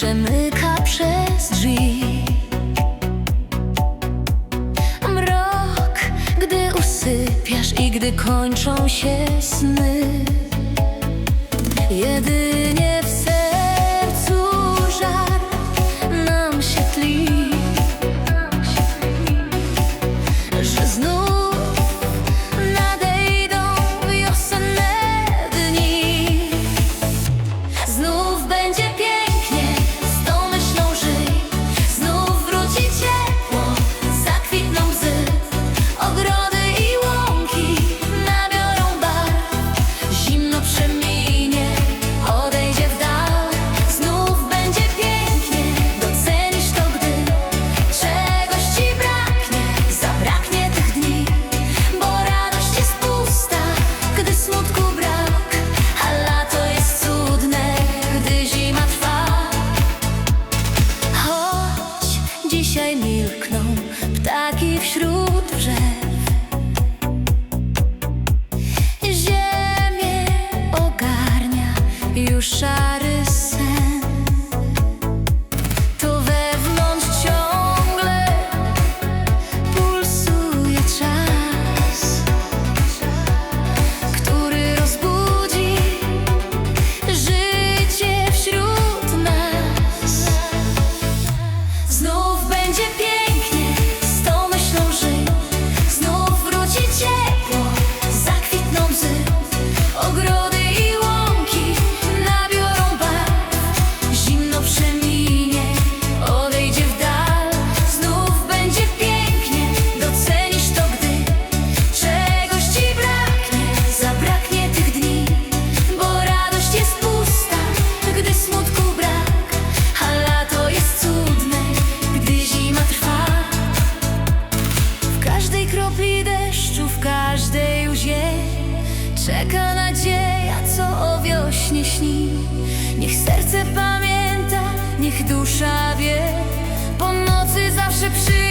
przemyka przez drzwi. Mrok, gdy usypiasz i gdy kończą się sny. Jedyny dzisiaj milkną ptaki wśród drzew. Ziemię ogarnia już szary. kropli deszczu w każdej łzie. Czeka nadzieja, co o wiośnie śni. Niech serce pamięta, niech dusza wie. Po nocy zawsze przyjdzie